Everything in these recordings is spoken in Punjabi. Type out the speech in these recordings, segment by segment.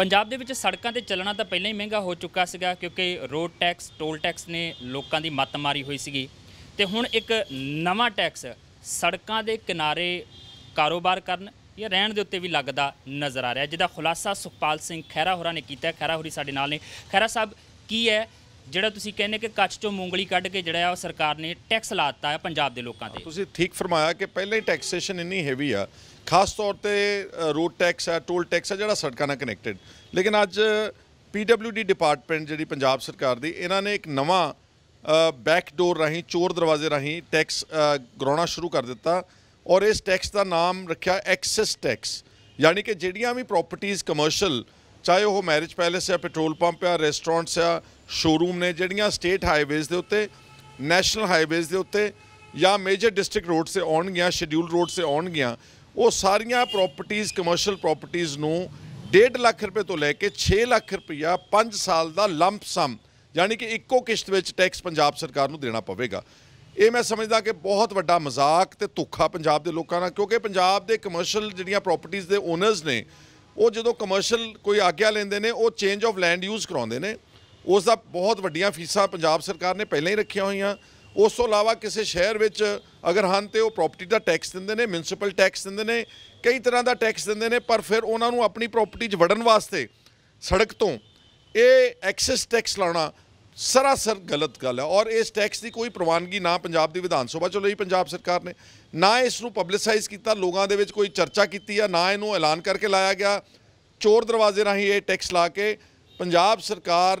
ਪੰਜਾਬ ਦੇ ਵਿੱਚ ਸੜਕਾਂ ਤੇ ਚੱਲਣਾ ਤਾਂ ਪਹਿਲਾਂ ਹੀ ਮਹਿੰਗਾ ਹੋ ਚੁੱਕਾ ਸੀਗਾ ਕਿਉਂਕਿ ਰੋਡ ਟੈਕਸ, ਟੋਲ ਟੈਕਸ ਨੇ ਲੋਕਾਂ ਦੀ ਮੱਤ ਮਾਰੀ ਹੋਈ ਸੀਗੀ। ਤੇ ਹੁਣ ਇੱਕ ਨਵਾਂ ਟੈਕਸ ਸੜਕਾਂ ਦੇ ਕਿਨਾਰੇ ਕਾਰੋਬਾਰ ਕਰਨ ਜਾਂ ਰਹਿਣ ਦੇ ਉੱਤੇ ਵੀ ਲੱਗਦਾ ਨਜ਼ਰ ਆ ਰਿਹਾ। ਜਿਹਦਾ ਖੁਲਾਸਾ ਸੁਖਪਾਲ ਸਿੰਘ ਖਹਿਰਾ ਹੋਰਾਂ ਨੇ ਕੀਤਾ ਹੈ। ਖਹਿਰਾ ਹੋਰੀ ਸਾਡੇ ਨਾਲ ਨੇ। ਖਹਿਰਾ ਸਾਹਿਬ, ਕੀ ਹੈ ਜਿਹੜਾ ਤੁਸੀਂ ਕਹਿੰਦੇ ਕਿ ਕੱਚ ਚੋਂ ਮੂੰਗਲੀ ਕੱਢ ਕੇ ਜਿਹੜਾ ਆ ਉਹ ਸਰਕਾਰ ਨੇ ਟੈਕਸ ਲਾਤਾ ਹੈ ਪੰਜਾਬ ਦੇ ਲੋਕਾਂ ਤੇ। ਤੁਸੀਂ ਠੀਕ ਫਰਮਾਇਆ ਕਿ ਪਹਿਲਾਂ ਹੀ ਟੈਕਸੇਸ਼ਨ ਇੰਨੀ ਹੈਵੀ ਆ। ਖਾਸ ਤੌਰ ਤੇ ਰੋਡ ਟੈਕਸ ਆ ਟੋਲ ਟੈਕਸ ਆ, ਜਿਹੜਾ ਸੜਕਾਂ ਨਾਲ ਕਨੈਕਟਡ ਲੇਕਿਨ ਅੱਜ ਪੀਡਬਲਯੂਡੀ ਡਿਪਾਰਟਮੈਂਟ ਜਿਹੜੀ ਪੰਜਾਬ ਸਰਕਾਰ ਦੀ, ਇਹਨਾਂ ਨੇ ਇੱਕ ਨਵਾਂ ਬੈਕ ਡੋਰ ਰਾਹੀਂ, ਚੋਰ ਦਰਵਾਜ਼ੇ ਰਾਹੀਂ ਟੈਕਸ ਗਰਾਉਣਾ ਸ਼ੁਰੂ ਕਰ ਦਿੱਤਾ ਔਰ ਇਸ ਟੈਕਸ ਦਾ ਨਾਮ ਰੱਖਿਆ ਐਕਸੈਸ ਟੈਕਸ ਯਾਨੀ ਕਿ ਜਿਹੜੀਆਂ ਵੀ ਪ੍ਰਾਪਰਟੀਆਂ ਕਮਰਸ਼ੀਅਲ ਚਾਹੇ ਉਹ ਮੈਰਿਜ ਪੈਲੇਸ ਹੈ ਪੈਟਰੋਲ ਪੰਪ ਹੈ ਰੈਸਟੋਰੈਂਟਸ ਆ ਸ਼ੋਰੂਮ ਨੇ ਜਿਹੜੀਆਂ ਸਟੇਟ ਹਾਈਵੇਜ਼ ਦੇ ਉੱਤੇ ਨੈਸ਼ਨਲ ਹਾਈਵੇਜ਼ ਦੇ ਉੱਤੇ ਜਾਂ ਮੇਜਰ ਡਿਸਟ੍ਰਿਕਟ ਰੋਡ ਸੇ ਆਉਣਗੀਆਂ ਸ਼ਡਿਊਲ ਰੋਡ ਸੇ ਆਉਣਗੀਆਂ, ਉਹ ਸਾਰੀਆਂ ਪ੍ਰਾਪਰਟੀਆਂ ਕਮਰਸ਼ੀਅਲ ਪ੍ਰਾਪਰਟੀਆਂ ਨੂੰ 1.5 ਲੱਖ ਰੁਪਏ ਤੋਂ ਲੈ ਕੇ 6 ਲੱਖ ਰੁਪਇਆ 5 ਸਾਲ ਦਾ ਲੰਪ ਸਮ ਯਾਨੀ ਕਿ ਇੱਕੋ ਕਿਸ਼ਤ ਵਿੱਚ ਟੈਕਸ ਪੰਜਾਬ ਸਰਕਾਰ ਨੂੰ ਦੇਣਾ ਪਵੇਗਾ। ਇਹ ਮੈਂ ਸਮਝਦਾ ਕਿ ਬਹੁਤ ਵੱਡਾ ਮਜ਼ਾਕ ਤੇ ਧੋਖਾ ਪੰਜਾਬ ਦੇ ਲੋਕਾਂ ਨਾਲ, ਕਿਉਂਕਿ ਪੰਜਾਬ ਦੇ ਕਮਰਸ਼ੀਅਲ ਜਿਹੜੀਆਂ ਪ੍ਰਾਪਰਟੀਆਂ ਦੇ ਓਨਰਸ ਨੇ ਉਹ ਜਦੋਂ ਕਮਰਸ਼ੀਅਲ ਕੋਈ ਆਗਿਆ ਲੈਂਦੇ ਨੇ, ਉਹ ਚੇਂਜ ਆਫ ਲੈਂਡ ਯੂਜ਼ ਕਰਾਉਂਦੇ ਨੇ। ਉਸ ਦਾ ਬਹੁਤ ਵੱਡੀਆਂ ਫੀਸਾਂ ਪੰਜਾਬ ਸਰਕਾਰ ਨੇ ਪਹਿਲਾਂ ਹੀ ਰੱਖੀਆਂ ਹੋਈਆਂ। ਉਸ ਤੋਂ ਇਲਾਵਾ ਕਿਸੇ ਸ਼ਹਿਰ ਵਿੱਚ ਅਗਰ ਹਨ ਤੇ ਉਹ ਪ੍ਰਾਪਰਟੀ ਦਾ ਟੈਕਸ ਦਿੰਦੇ ਨੇ ਮਿਊਨਿਸਪਲ ਟੈਕਸ ਦਿੰਦੇ ਨੇ, ਕਈ ਤਰ੍ਹਾਂ ਦਾ ਟੈਕਸ ਦਿੰਦੇ ਨੇ, ਪਰ ਫਿਰ ਉਹਨਾਂ ਨੂੰ ਆਪਣੀ ਪ੍ਰਾਪਰਟੀ 'ਚ ਵੜਨ ਵਾਸਤੇ ਸੜਕ ਤੋਂ ਇਹ ਐਕਸੈਸ ਟੈਕਸ ਲਾਉਣਾ ਸਰਾਸਰ ਗਲਤ ਗੱਲ ਹੈ ਔਰ ਇਸ ਟੈਕਸ ਦੀ ਕੋਈ ਪ੍ਰਵਾਨਗੀ ਨਾ ਪੰਜਾਬ ਦੀ ਵਿਧਾਨ ਸਭਾ ਚੋਂ ਲਈ ਪੰਜਾਬ ਸਰਕਾਰ ਨੇ, ਨਾ ਇਸ ਨੂੰ ਪਬਲਿਸਾਈਜ਼ ਕੀਤਾ, ਲੋਕਾਂ ਦੇ ਵਿੱਚ ਕੋਈ ਚਰਚਾ ਕੀਤੀ ਆ ਨਾ ਇਹਨੂੰ ਐਲਾਨ ਕਰਕੇ ਲਾਇਆ ਗਿਆ। ਚੋਰ ਦਰਵਾਜ਼ੇ ਰਾਹੀਂ ਇਹ ਟੈਕਸ ਲਾ ਕੇ ਪੰਜਾਬ ਸਰਕਾਰ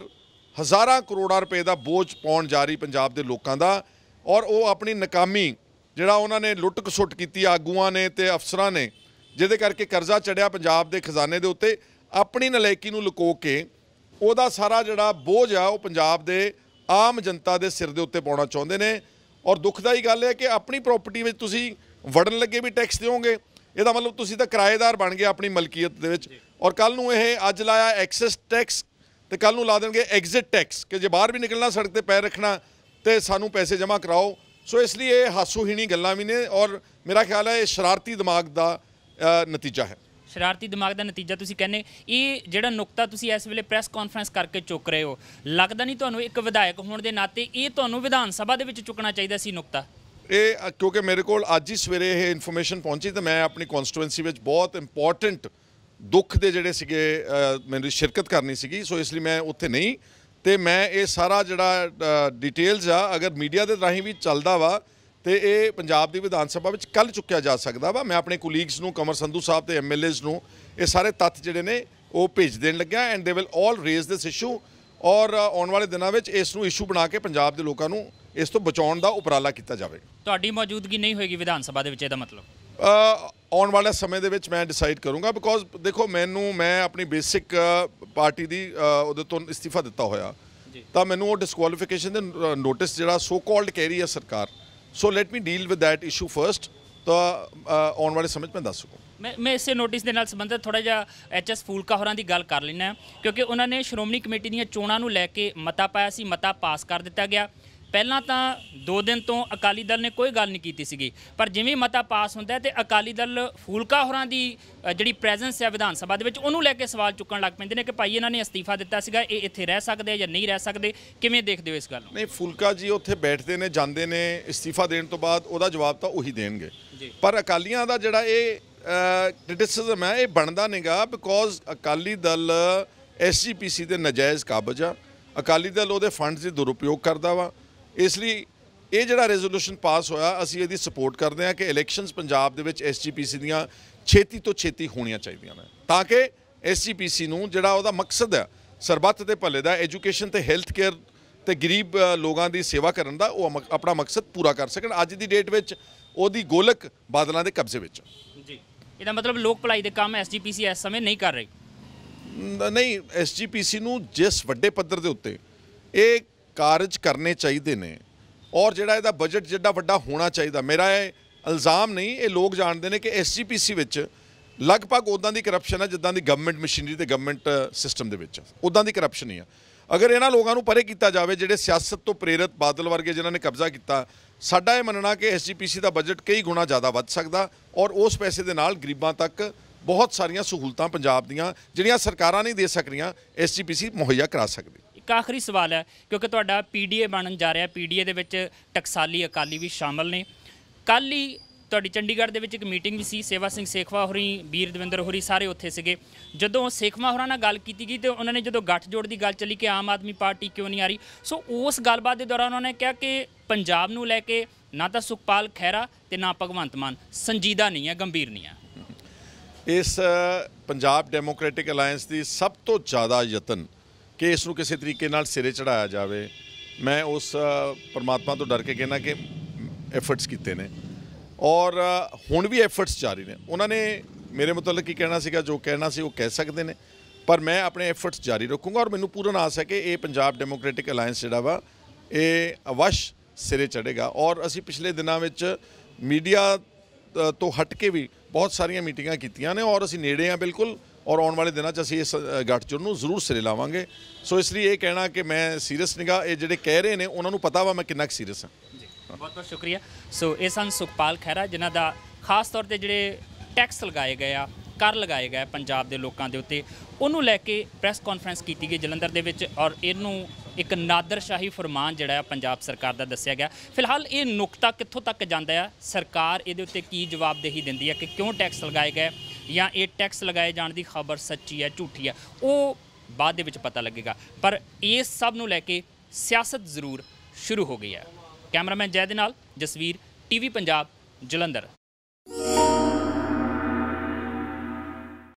ਹਜ਼ਾਰਾਂ ਕਰੋੜਾਂ ਰੁਪਏ ਦਾ ਬੋਝ ਪਾਉਣ ਜਾ ਰਹੀ ਪੰਜਾਬ ਦੇ ਲੋਕਾਂ ਦਾ ਔਰ ਉਹ ਆਪਣੀ ਨਾਕਾਮੀ ਜਿਹੜਾ ਉਹਨਾਂ ਨੇ ਲੁੱਟ ਖਸੁੱਟ ਕੀਤੀ ਆਗੂਆਂ ਨੇ ਤੇ ਅਫਸਰਾਂ ਨੇ, ਜਿਹਦੇ ਕਰਕੇ ਕਰਜ਼ਾ ਚੜਿਆ ਪੰਜਾਬ ਦੇ ਖਜ਼ਾਨੇ ਦੇ ਉੱਤੇ, ਆਪਣੀ ਨਲਾਇਕੀ ਨੂੰ ਲੁਕੋ ਕੇ ਉਹਦਾ ਸਾਰਾ ਜਿਹੜਾ ਬੋਝ ਆ, ਉਹ ਪੰਜਾਬ ਦੇ ਆਮ ਜਨਤਾ ਦੇ ਸਿਰ ਦੇ ਉੱਤੇ ਪਾਉਣਾ ਚਾਹੁੰਦੇ ਨੇ। ਔਰ ਦੁਖਦਾਈ ਗੱਲ ਹੈ ਕਿ ਆਪਣੀ ਪ੍ਰਾਪਰਟੀ ਵਿੱਚ ਤੁਸੀਂ ਵੜਨ ਲੱਗੇ ਵੀ ਟੈਕਸ ਦਿਓਗੇ। ਇਹਦਾ ਮਤਲਬ ਤੁਸੀਂ ਤਾਂ ਕਿਰਾਏਦਾਰ ਬਣ ਗਏ ਆਪਣੀ ਮਲਕੀਅਤ ਦੇ ਵਿੱਚ। ਔਰ ਕੱਲ ਨੂੰ ਇਹ ਅੱਜ ਲਾਇਆ ਐਕਸੈਸ ਟੈਕਸ ਤੇ ਕੱਲ ਨੂੰ ਲਾ ਦੇਣਗੇ ਐਗਜ਼ਿਟ ਟੈਕਸ ਕਿ ਜੇ ਬਾਹਰ ਵੀ ਨਿਕਲਣਾ, ਸੜਕ ਤੇ ਪੈਰ ਰੱਖਣਾ ਤੇ ਸਾਨੂੰ ਪੈਸੇ ਜਮ੍ਹਾਂ ਕਰਾਓ। ਸੋ ਇਸ ਲਈ ਇਹ ਹਾਸੂਹੀਣੀ ਗੱਲਾਂ ਵੀ ਨੇ ਔਰ ਮੇਰਾ ਖਿਆਲ ਹੈ ਇਹ ਸ਼ਰਾਰਤੀ ਦਿਮਾਗ ਦਾ ਨਤੀਜਾ ਹੈ। ਸ਼ਰਾਰਤੀ ਦਿਮਾਗ ਦਾ ਨਤੀਜਾ ਤੁਸੀਂ ਕਹਿੰਦੇ, ਇਹ ਜਿਹੜਾ ਨੁਕਤਾ ਤੁਸੀਂ ਇਸ ਵੇਲੇ ਪ੍ਰੈਸ ਕਾਨਫਰੰਸ ਕਰਕੇ ਚੁੱਕ ਰਹੇ ਹੋ, ਲੱਗਦਾ ਨਹੀਂ ਤੁਹਾਨੂੰ ਇੱਕ ਵਿਧਾਇਕ ਹੋਣ ਦੇ ਨਾਤੇ ਇਹ ਤੁਹਾਨੂੰ ਵਿਧਾਨ ਸਭਾ ਦੇ ਵਿੱਚ ਚੁੱਕਣਾ ਚਾਹੀਦਾ ਸੀ ਨੁਕਤਾ? ਇਹ ਕਿਉਂਕਿ ਮੇਰੇ ਕੋਲ ਅੱਜ ਹੀ ਸਵੇਰੇ ਇਹ ਇਨਫੋਰਮੇਸ਼ਨ ਪਹੁੰਚੀ ਤੇ ਮੈਂ ਆਪਣੀ ਕਨਸਟੀਟੂਐਂਸੀ ਵਿੱਚ ਬਹੁਤ ਇੰਪੋਰਟੈਂਟ ਦੁੱਖ ਦੇ ਜਿਹੜੇ ਸੀਗੇ ਮੈਨੂੰ ਸ਼ਿਰਕਤ ਕਰਨੀ ਸੀਗੀ, ਸੋ ਇਸ ਲਈ ਮੈਂ ਉੱਥੇ ਨਹੀਂ। ਤੇ ਮੈਂ ਇਹ ਸਾਰਾ ਜਿਹੜਾ ਡਿਟੇਲਸ ਆ, ਅਗਰ ਮੀਡੀਆ ਦੇ ਰਾਹੀਂ ਵੀ ਚੱਲਦਾ ਵਾ ਤੇ ਇਹ ਪੰਜਾਬ ਦੀ ਵਿਧਾਨ ਸਭਾ ਵਿੱਚ ਕੱਲ ਚੁੱਕਿਆ ਜਾ ਸਕਦਾ ਵਾ। ਮੈਂ ਆਪਣੇ ਕੋਲੀਗਸ ਨੂੰ ਕਮਰ ਸੰਧੂ ਸਾਹਿਬ ਤੇ ਐਮਐਲਏਸ ਨੂੰ ਇਹ ਸਾਰੇ ਤੱਥ ਜਿਹੜੇ ਨੇ ਉਹ ਭੇਜ ਦੇਣ ਲੱਗਿਆ and they will all raise this issue ਔਰ ਆਉਣ ਵਾਲੇ ਦਿਨਾਂ ਵਿੱਚ ਇਸ ਨੂੰ ਇਸ਼ੂ ਬਣਾ ਕੇ ਪੰਜਾਬ ਦੇ ਲੋਕਾਂ ਨੂੰ ਇਸ ਤੋਂ ਬਚਾਉਣ ਦਾ ਉਪਰਾਲਾ ਕੀਤਾ ਜਾਵੇ। ਤੁਹਾਡੀ ਮੌਜੂਦਗੀ ਨਹੀਂ ਹੋਏਗੀ ਵਿਧਾਨ ਸਭਾ ਦੇ ਵਿੱਚ ਇਹਦਾ ਮਤਲਬ? ਆਉਣ ਵਾਲੇ ਸਮੇਂ ਦੇ ਵਿੱਚ ਮੈਂ ਡਿਸਾਈਡ ਕਰੂੰਗਾ ਬਿਕੋਜ਼ ਦੇਖੋ ਮੈਨੂੰ ਮੈਂ ਆਪਣੀ ਬੇਸਿਕ ਪਾਰਟੀ ਦੀ ਉਹਦੇ ਤੋਂ ਇਸਤੀਫਾ ਦਿੱਤਾ ਹੋਇਆ। ਤਾਂ ਮੈਨੂੰ ਉਹ ਡਿਸਕੁਆਲੀਫਿਕੇਸ਼ਨ ਦੇ ਨੋਟਿਸ ਜਿਹੜਾ ਸੋ ਕਾਲਡ ਕਹਿ ਰਹੀ ਹੈ ਸਰਕਾਰ so let me deal with that issue first ਤਾਂ ਆਉਣ ਵਾਲੇ ਸਮੇਂ 'ਚ ਮੈਂ ਦੱਸ ਸਕੂੰ। ਮੈਂ ਮੈਂ ਇਸੇ ਨੋਟਿਸ ਦੇ ਨਾਲ ਸੰਬੰਧਿਤ ਥੋੜਾ ਜਿਹਾ ਐਚਐਸ ਫੂਲਕਾ ਹੋਰਾਂ ਦੀ ਗੱਲ ਕਰ ਲੈਣਾ ਕਿਉਂਕਿ ਉਹਨਾਂ ਨੇ ਸ਼੍ਰੋਮਣੀ ਕਮੇਟੀ ਦੀਆਂ ਚੋਣਾਂ ਨੂੰ ਲੈ ਕੇ ਮਤਾ ਪਾਇਆ ਸੀ, ਮਤਾ ਪਾਸ ਕਰ ਦਿੱਤਾ ਗਿਆ। ਪਹਿਲਾਂ ਤਾਂ 2 ਦਿਨ ਤੋਂ ਅਕਾਲੀ ਦਲ ਨੇ ਕੋਈ ਗੱਲ ਨਹੀਂ ਕੀਤੀ ਸੀਗੀ। ਪਰ ਜਿਵੇਂ ਮਤਾ ਪਾਸ ਹੁੰਦਾ ਤੇ ਅਕਾਲੀ ਦਲ ਫੂਲਕਾ ਹੋਰਾਂ ਦੀ ਜਿਹੜੀ ਪ੍ਰੈਜ਼ੈਂਸ ਹੈ ਵਿਧਾਨ ਸਭਾ ਦੇ ਵਿੱਚ ਉਹਨੂੰ ਲੈ ਕੇ ਸਵਾਲ ਚੁੱਕਣ ਲੱਗ ਪੈਂਦੇ ਨੇ ਕਿ ਭਾਈ ਇਹਨਾਂ ਨੇ ਅਸਤੀਫਾ ਦਿੱਤਾ ਸੀਗਾ ਇਹ ਇੱਥੇ ਰਹਿ ਸਕਦੇ ਆ ਜਾਂ ਨਹੀਂ ਰਹਿ ਸਕਦੇ? ਕਿਵੇਂ ਦੇਖਦੇ ਹੋ ਇਸ ਗੱਲ ਨੂੰ? ਨਹੀਂ ਫੁਲਕਾ ਜੀ ਉੱਥੇ ਬੈਠਦੇ ਨੇ ਜਾਂਦੇ ਨੇ ਇਸਤੀਫਾ ਦੇਣ ਤੋਂ ਬਾਅਦ ਉਹਦਾ ਜਵਾਬ ਤਾਂ ਉਹੀ ਦੇਣਗੇ। ਪਰ ਅਕਾਲੀਆਂ ਦਾ ਜਿਹੜਾ ਇਹ ਕ੍ਰਿਟਿਸਿਜ਼ਮ ਹੈ ਇਹ ਬਣਦਾ ਨਹੀਂਗਾ ਬਿਕੋਜ਼ ਅਕਾਲੀ ਦਲ ਐਸਜੀਪੀਸੀ ਦੇ ਨਜਾਇਜ਼ ਕਾਬਜ ਆ। ਅਕਾਲੀ ਦਲ ਉਹਦੇ ਫੰਡਸ ਦੀ ਦੁਰਉਪਯੋਗ ਕਰਦਾ ਵਾ। ਇਸ ਲਈ ਇਹ ਜਿਹੜਾ ਰੈਜ਼ੋਲੂਸ਼ਨ ਪਾਸ ਹੋਇਆ ਅਸੀਂ ਇਹਦੀ ਸਪੋਰਟ ਕਰਦੇ ਹਾਂ ਕਿ ਇਲੈਕਸ਼ਨਸ ਪੰਜਾਬ ਦੇ ਵਿੱਚ ਐਸਜੀਪੀਸੀ ਦੀਆਂ ਛੇਤੀ ਤੋਂ ਛੇਤੀ ਹੋਣੀਆਂ ਚਾਹੀਦੀਆਂ ਨੇ। ਤਾਂ ਕਿ ਐਸਜੀਪੀਸੀ ਨੂੰ ਜਿਹੜਾ ਉਹਦਾ ਮਕਸਦ ਹੈ ਸਰਬੱਤ ਦੇ ਭਲੇ ਦਾ ਐਜੂਕੇਸ਼ਨ ਤੇ ਹੈਲਥ ਕੇਅਰ ਤੇ ਗਰੀਬ ਲੋਕਾਂ ਦੀ ਸੇਵਾ ਕਰਨ ਦਾ ਉਹ ਆਪਣਾ ਮਕਸਦ ਪੂਰਾ ਕਰ ਸਕਣ। ਅੱਜ ਦੀ ਡੇਟ ਵਿੱਚ ਉਹਦੀ ਗੋਲਕ ਬਾਦਲਾਂ ਦੇ ਕਬਜ਼ੇ ਵਿੱਚ। ਜੀ। ਇਹਦਾ ਮਤਲਬ ਲੋਕ ਭਲਾਈ ਦੇ ਕੰਮ ਐਸਜੀਪੀਸੀ ਇਸ ਸਮੇਂ ਨਹੀਂ ਕਰ ਰਹੀ। ਨਹੀਂ ਐਸਜੀਪੀਸੀ ਨੂੰ ਜਿਸ ਵੱਡੇ ਪੱਧਰ ਦੇ ਉੱਤੇ ਇਹ ਕਾਰਜ ਕਰਨੇ ਚਾਹੀਦੇ ਨੇ ਔਰ ਜਿਹੜਾ ਇਹਦਾ ਬਜਟ ਜਿੱਡਾ ਵੱਡਾ ਹੋਣਾ ਚਾਹੀਦਾ। ਮੇਰਾ ਇਹ ਇਲਜ਼ਾਮ ਨਹੀਂ, ਇਹ ਲੋਕ ਜਾਣਦੇ ਨੇ ਕਿ ਐਸਜੀਪੀਸੀ ਵਿੱਚ ਲਗਭਗ ਉਦਾਂ ਦੀ ਕਰਪਸ਼ਨ ਹੈ ਜਿੱਦਾਂ ਦੀ ਗਵਰਨਮੈਂਟ ਮਸ਼ੀਨਰੀ ਤੇ ਗਵਰਨਮੈਂਟ ਸਿਸਟਮ ਦੇ ਵਿੱਚ। ਉਦਾਂ ਦੀ ਕਰਪਸ਼ਨ ਹੀ ਆ। ਅਗਰ ਇਹਨਾਂ ਲੋਕਾਂ ਨੂੰ ਪਰੇ ਕੀਤਾ ਜਾਵੇ, ਜਿਹੜੇ ਸਿਆਸਤ ਤੋਂ ਪ੍ਰੇਰਿਤ ਬਾਦਲ ਵਰਗੇ ਜਿਨ੍ਹਾਂ ਨੇ ਕਬਜ਼ਾ ਕੀਤਾ, ਸਾਡਾ ਇਹ ਮੰਨਣਾ ਕਿ ਐਸਜੀਪੀਸੀ ਦਾ ਬਜਟ ਕਈ ਗੁਣਾ ਜ਼ਿਆਦਾ ਵੱਧ ਸਕਦਾ ਔਰ ਉਸ ਪੈਸੇ ਦੇ ਨਾਲ ਗਰੀਬਾਂ ਤੱਕ ਬਹੁਤ ਸਾਰੀਆਂ ਸਹੂਲਤਾਂ ਪੰਜਾਬ ਦੀਆਂ ਜਿਹੜੀਆਂ ਸਰਕਾਰਾਂ ਨਹੀਂ ਦੇ ਸਕਦੀਆਂ ਐਸਜੀਪੀਸੀ ਮੁਹੱਈਆ ਕਰਾ ਸਕਦੀ। ਇੱਕ ਆਖਰੀ ਸਵਾਲ ਹੈ, ਕਿਉਂਕਿ ਤੁਹਾਡਾ ਪੀਡੀਏ ਬਣਨ ਜਾ ਰਿਹਾ ਪੀਡੀਏ ਦੇ ਵਿੱਚ ਟਕਸਾਲੀ ਅਕਾਲੀ ਵੀ ਸ਼ਾਮਲ ਨੇ। ਕੱਲ੍ਹ ਹੀ ਤੁਹਾਡੀ ਚੰਡੀਗੜ੍ਹ ਦੇ ਵਿੱਚ ਇੱਕ ਮੀਟਿੰਗ ਵੀ ਸੀ, ਸੇਵਾ ਸਿੰਘ ਸੇਖਵਾ ਹੋਰੀ, ਵੀਰ ਦਵਿੰਦਰ ਹੋਰੀ ਸਾਰੇ ਉੱਥੇ ਸੀਗੇ। ਜਦੋਂ ਸੇਖਵਾ ਹੋਰਾਂ ਨਾਲ ਗੱਲ ਕੀਤੀ ਗਈ, ਤੇ ਉਹਨਾਂ ਨੇ ਜਦੋਂ ਗੱਠਜੋੜ ਦੀ ਗੱਲ ਚੱਲੀ ਕਿ ਆਮ ਆਦਮੀ ਪਾਰਟੀ ਕਿਉਂ ਨਹੀਂ ਆ ਰਹੀ, ਸੋ ਉਸ ਗੱਲਬਾਤ ਦੇ ਦੌਰਾਨ ਉਹਨਾਂ ਨੇ ਕਿਹਾ ਕਿ ਪੰਜਾਬ ਨੂੰ ਲੈ ਕੇ ਨਾ ਤਾਂ ਸੁਖਪਾਲ ਖਹਿਰਾ ਤੇ ਨਾ ਭਗਵੰਤ ਮਾਨ, ਸੰਜੀਦਾ ਨਹੀਂ ਹੈ, ਗੰਭੀਰ ਨਹੀਂ ਹੈ। ਇਸ ਪੰਜਾਬ ਡੈਮੋਕ੍ਰੈਟਿਕ ਅਲਾਈਅੰਸ ਦੀ ਸਭ ਤੋਂ ਜ਼ਿਆਦਾ ਯਤਨ ਕਿ ਇਸ ਨੂੰ ਕਿਸੇ ਤਰੀਕੇ ਨਾਲ ਸਿਰੇ ਚੜਾਇਆ ਜਾਵੇ, ਮੈਂ ਉਸ ਪਰਮਾਤਮਾ ਤੋਂ ਡਰ ਕੇ ਕਹਿਣਾ ਕਿ ਐਫਰਟਸ ਕੀਤੇ ਨੇ। ਔਰ ਹੁਣ ਵੀ ਐਫਰਟਸ ਜਾਰੀ ਨੇ। ਉਹਨਾਂ ਨੇ ਮੇਰੇ ਮੁਤਲਕ ਕੀ ਕਹਿਣਾ ਸੀਗਾ, ਜੋ ਕਹਿਣਾ ਸੀ ਉਹ ਕਹਿ ਸਕਦੇ ਨੇ। ਪਰ ਮੈਂ ਆਪਣੇ ਐਫਰਟਸ ਜਾਰੀ ਰੱਖੂੰਗਾ ਔਰ ਮੈਨੂੰ ਪੂਰਨ ਆਸ ਹੈ ਕਿ ਇਹ ਪੰਜਾਬ ਡੈਮੋਕ੍ਰੈਟਿਕ ਅਲਾਈਅੰਸ ਜਿਹੜਾ ਵਾ, ਇਹ ਅਵਸ਼ ਸਿਰੇ ਚੜੇਗਾ ਔਰ ਅਸੀਂ ਪਿਛਲੇ ਦਿਨਾਂ ਵਿੱਚ ਮੀਡੀਆ ਤੋਂ ਹਟ ਕੇ ਵੀ ਬਹੁਤ ਸਾਰੀਆਂ ਮੀਟਿੰਗਾਂ ਕੀਤੀਆਂ ਨੇ ਔਰ ਅਸੀਂ ਨੇੜੇ ਆ ਬਿਲਕੁਲ। ਔਰ ਆਉਣ ਵਾਲੇ ਦਿਨਾਂ 'ਚ ਅਸੀਂ ਇਸ ਅ, ਗੱਠਜੋੜ ਨੂੰ ਜ਼ਰੂਰ ਸਿਰੇ ਲਾਵਾਂਗੇ। ਸੋ ਇਸ ਲਈ ਇਹ ਕਹਿਣਾ ਕਿ ਮੈਂ ਸੀਰੀਅਸ ਨਿਗਾ। ਇਹ ਜਿਹੜੇ ਕਹਿ ਰਹੇ ਨੇ ਉਹਨਾਂ ਨੂੰ ਪਤਾ ਵਾ ਮੈਂ ਕਿੰਨਾ ਕੁ ਸੀਰੀਅਸ ਹਾਂ। ਜੀ ਬਹੁਤ ਬਹੁਤ ਸ਼ੁਕਰੀਆ। ਸੋ ਇਹ ਸਨ ਸੁਖਪਾਲ ਖਹਿਰਾ ਜਿਨ੍ਹਾਂ ਦਾ ਖਾਸ ਤੌਰ ਤੇ ਜਿਹੜੇ ਟੈਕਸ ਲਗਾਏ ਗਏ ਆ ਕਰ ਲਗਾਏ ਗਏ ਪੰਜਾਬ ਦੇ ਲੋਕਾਂ ਦੇ ਉੱਤੇ ਉਹਨੂੰ ਲੈ ਕੇ ਪ੍ਰੈਸ ਕਾਨਫਰੰਸ ਕੀਤੀ ਗਈ ਜਲੰਧਰ ਦੇ ਵਿੱਚ ਔਰ ਇਹਨੂੰ ਇੱਕ ਨਾਦਰਸ਼ਾਹੀ ਫਰਮਾਨ ਜਿਹੜਾ ਆ ਪੰਜਾਬ ਸਰਕਾਰ ਦਾ ਦੱਸਿਆ ਗਿਆ। ਫਿਲਹਾਲ ਇਹ ਨੁਕਤਾ ਕਿੱਥੋਂ ਤੱਕ ਜਾਂਦਾ ਆ? ਸਰਕਾਰ ਇਹਦੇ ਉੱਤੇ ਕੀ ਜਵਾਬਦੇਹੀ ਦਿੰਦੀ ਹੈ ਕਿ ਕਿਉਂ ਟੈਕਸ ਲਗਾਏ ਗਏ? ਜਾਂ ਇਹ ਟੈਕਸ ਲਗਾਏ ਜਾਣ ਦੀ ਖਬਰ ਸੱਚੀ ਹੈ, ਝੂਠੀ ਹੈ, ਉਹ ਬਾਅਦ ਦੇ ਵਿੱਚ ਪਤਾ ਲੱਗੇਗਾ। ਪਰ ਇਸ ਸਭ ਨੂੰ ਲੈ ਕੇ ਸਿਆਸਤ ਜ਼ਰੂਰ ਸ਼ੁਰੂ ਹੋ ਗਈ ਹੈ। ਕੈਮਰਾਮੈਨ ਜੈ ਦੇ ਨਾਲ ਜਸਵੀਰ, ਟੀਵੀ ਪੰਜਾਬ, ਜਲੰਧਰ।